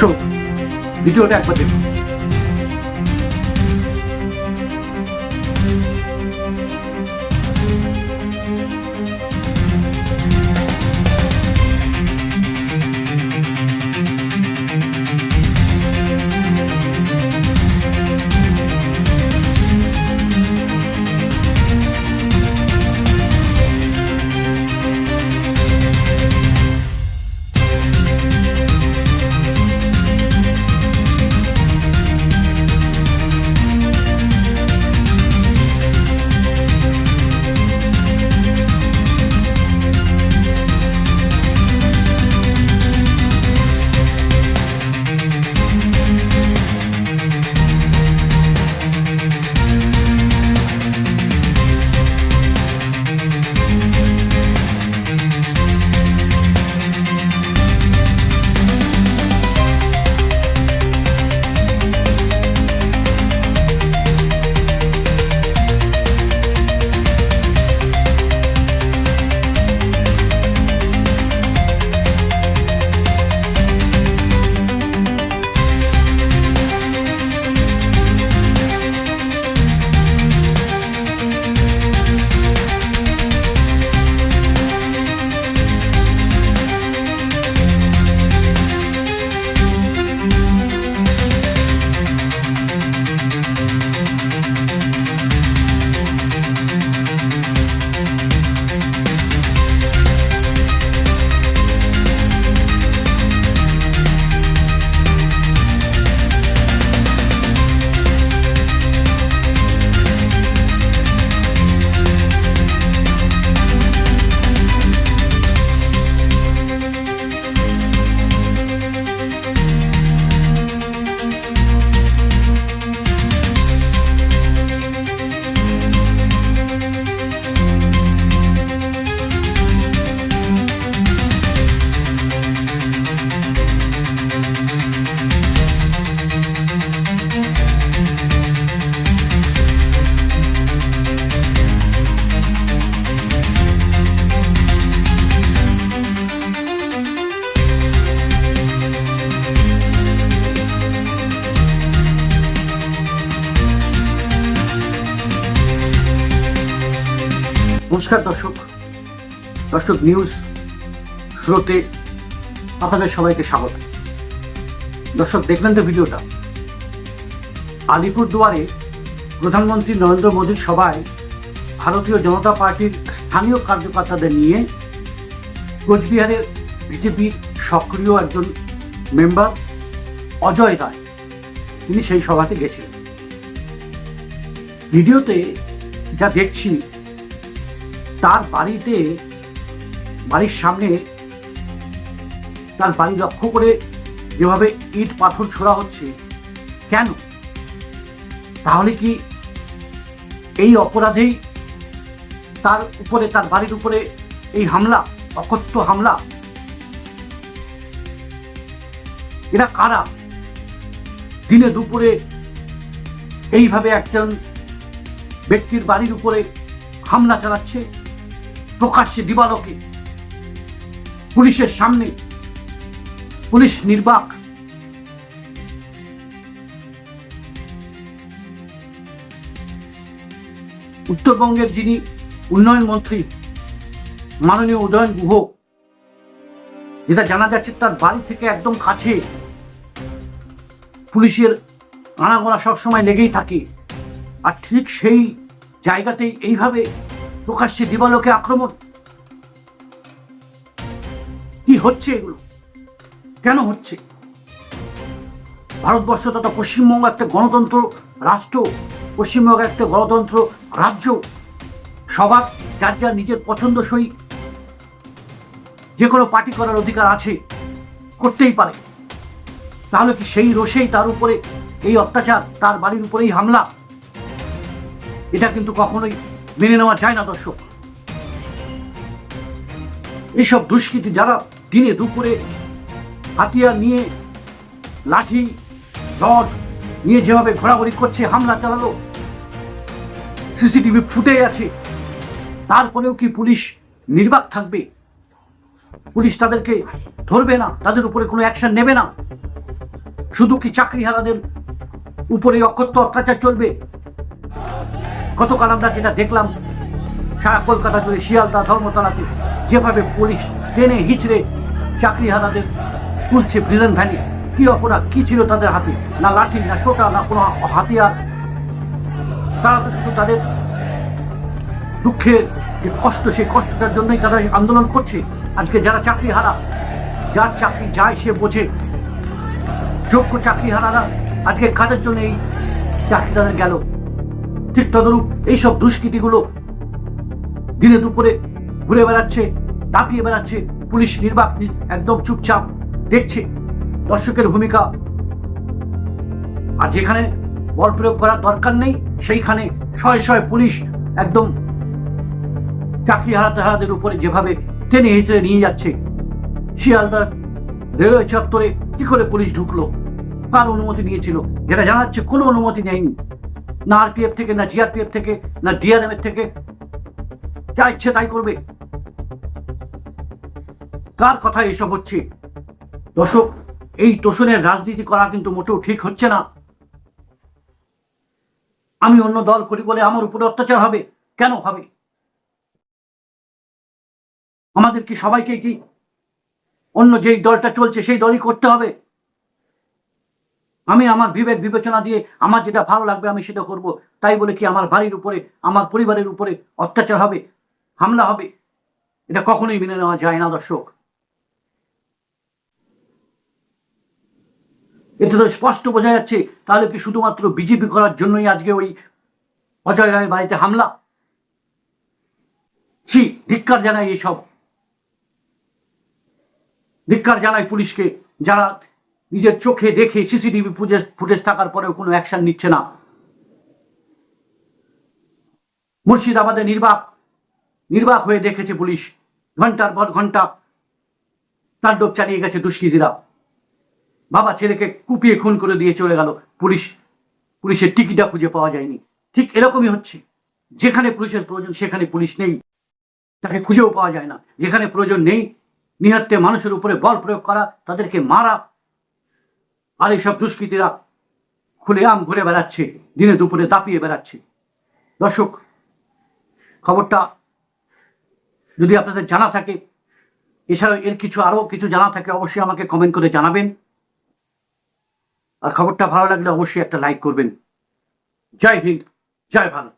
দর্শক ভিডিওটা একবার দেখুন নমস্কার দর্শক। দর্শক নিউজ স্রোতে আপনাদের সবাইকে স্বাগত। দর্শক, দেখলেন তো ভিডিওটা? আলিপুর দুয়ারে প্রধানমন্ত্রী নরেন্দ্র মোদীর সভায় ভারতীয় জনতা পার্টির স্থানীয় কার্যকর্তাদের নিয়ে কোচবিহারের বিজেপির সক্রিয় একজন মেম্বার অজয় রায়। তিনি সেই সভাতে গেছিলেন। ভিডিওতে যা দেখছি তার বাড়িতে, বাড়ির সামনে তার বাড়ি লক্ষ্য করে যেভাবে ইট পাথর ছোড়া হচ্ছে, কেন? তাহলে কি এই অপরাধেই তার উপরে, তার বাড়ির উপরে এই হামলা, অকথ্য হামলা? এরা কারা? দিনে দুপুরে এইভাবে একজন ব্যক্তির বাড়ির উপরে হামলা চালাচ্ছে? প্রকাশ্যে দিবালোকে। পুলিশের সামনে। পুলিশ নির্বাক। উত্তরবঙ্গের যিনি উন্নয়ন মন্ত্রী, মাননীয় উদয়ন গুহ, যেটা জানা যাচ্ছে তার বাড়ি থেকে একদম কাছে। পুলিশের আনাগোনা সবসময় লেগেই থাকে। আর ঠিক সেই জায়গাতেই এইভাবে প্রকাশ্যে দিবালোকে আক্রমণ? কি হচ্ছে এগুলো? কেন হচ্ছে? ভারতবর্ষ তথা পশ্চিমবঙ্গ একটা গণতন্ত্র রাষ্ট্র, পশ্চিমবঙ্গ একটা গণতন্ত্র রাজ্য। সবার, যার যার নিজের পছন্দসই যে কোনো পার্টি করার অধিকার আছে, করতেই পারে। তাহলে কি সেই রোষেই তার উপরে এই অত্যাচার, তার বাড়ির উপরেই হামলা? এটা কিন্তু কখনোই মেনে নেওয়া যায় না, দর্শক। এইসব দুষ্কৃতী যারা দিনে দুপুরে হাতিয়ার নিয়ে লাঠি, রড নিয়ে যেভাবে ঘোরাঘুরি করছে, হামলা চালালো, সিসিটিভি ফুটে আছে, তারপরেও কি পুলিশ নির্বাক থাকবে? পুলিশ তাদেরকে ধরবে না, তাদের উপরে কোনো অ্যাকশন নেবে না। শুধু কি চাকরিহারাদের উপরে অকথ্য অত্যাচার চলবে? গতকাল আমরা যেটা দেখলাম, সারা কলকাতা জুড়ে শিয়ালদা, ধর্মতলাতে যেভাবে পুলিশ টেনে হিচড়ে চাকরি চাকরিহারাদের তুলছে প্রিজন ভ্যানে কি অপরাধ, কি ছিল তাদের হাতে? না লাঠি, না সোটা, না কোনো হাতিয়ার তারা তো শুধু তাদের দুঃখের যে কষ্ট, সেই কষ্টটার জন্যই তারা আন্দোলন করছে। আজকে যারা চাকরি হারা, যার চাকরি যায় সে বোঝে। যোগ্য চাকরি হারারা আজকে কাজের জন্য এই চাকরি তাদের গেল? ঠিক তদরূপ এইসব দুষ্কৃতিগুলো দিনে দুপুরে ঘুরে বেড়াচ্ছে দাপিয়ে বেড়াচ্ছে। পুলিশ নির্বাক একদম চুপচাপ দেখছে দর্শকের ভূমিকা। আর যেখানে বল প্রয়োগ করার দরকার নেই, সেইখানে শয়ে শয়ে পুলিশ একদম চাকরি হারাতে হারাদের উপরে যেভাবে টেনে হেঁচড়ে নিয়ে যাচ্ছে, শিয়ালদার রেলওয়ে চত্বরে কি করে পুলিশ ঢুকলো, কার অনুমতি নিয়েছিল, যেটা জানাচ্ছে কোনো অনুমতি নেয়নি। না আরপিএফ থেকে, না জিআরপিএফ থেকে, না ডিআরএম এর থেকে। যা ইচ্ছে তাই করবে। কার কথা এসব হচ্ছে? দর্শক, এই তোষণের রাজনীতি করা কিন্তু মোটেও ঠিক হচ্ছে না। আমি অন্য দল করি বলে আমার উপরে অত্যাচার হবে? কেন হবে? আমাদের কি সবাইকে কি? অন্য যেই দলটা চলছে, সেই দলই করতে হবে? আমি আমার বিবেক বিবেচনা দিয়ে আমার যেটা ভালো লাগবে আমি সেটা করব। তাই বলে কি আমার বাড়ির উপরে, আমার পরিবারের উপরে অত্যাচার হবে, হামলা হবে? এটা কখনোই মেনে নেওয়া যায় না, দর্শক। এতে তো স্পষ্ট বোঝা যাচ্ছে, তাহলে কি শুধুমাত্র বিজেপি করার জন্যই আজকে ওই অজয় রায়ের বাড়িতে হামলা? ছি, ধিক্কার জানাই এইসব ধিক্কার জানাই পুলিশকে, যারা নিজের চোখে দেখে সিসিটিভি ফুটেজ ফুটেজ থাকার পরেও কোনো অ্যাকশন নিচ্ছে না। মুর্শিদাবাদে নির্বাক নির্বাক হয়ে দেখেছে পুলিশ। ঘণ্টার পর ঘণ্টা তাণ্ডব চালিয়ে গেছে দুষ্কৃতীরা। বাবা ছেলেকে কুপিয়ে খুন করে দিয়ে চলে গেল পুলিশ। পুলিশের টিকিটা খুঁজে পাওয়া যায়নি। ঠিক এরকমই হচ্ছে। যেখানে পুলিশের প্রয়োজন, সেখানে পুলিশ নেই। তাকে খুঁজেও পাওয়া যায় না। যেখানে প্রয়োজন নেই নিহত্তে মানুষের উপরে বল প্রয়োগ করা, তাদেরকে মারা আর এইসব দুষ্কৃতীরা খুলে আম ঘুরে বেড়াচ্ছে, দিনে দুপুরে দাপিয়ে বেড়াচ্ছে। দর্শক, খবরটা যদি আপনাদের জানা থাকে, এছাড়াও এর কিছু, আরও কিছু জানা থাকে, অবশ্যই আমাকে কমেন্ট করে জানাবেন। আর খবরটা ভালো লাগলে অবশ্যই একটা লাইক করবেন। জয় হিন্দ, জয় ভারত।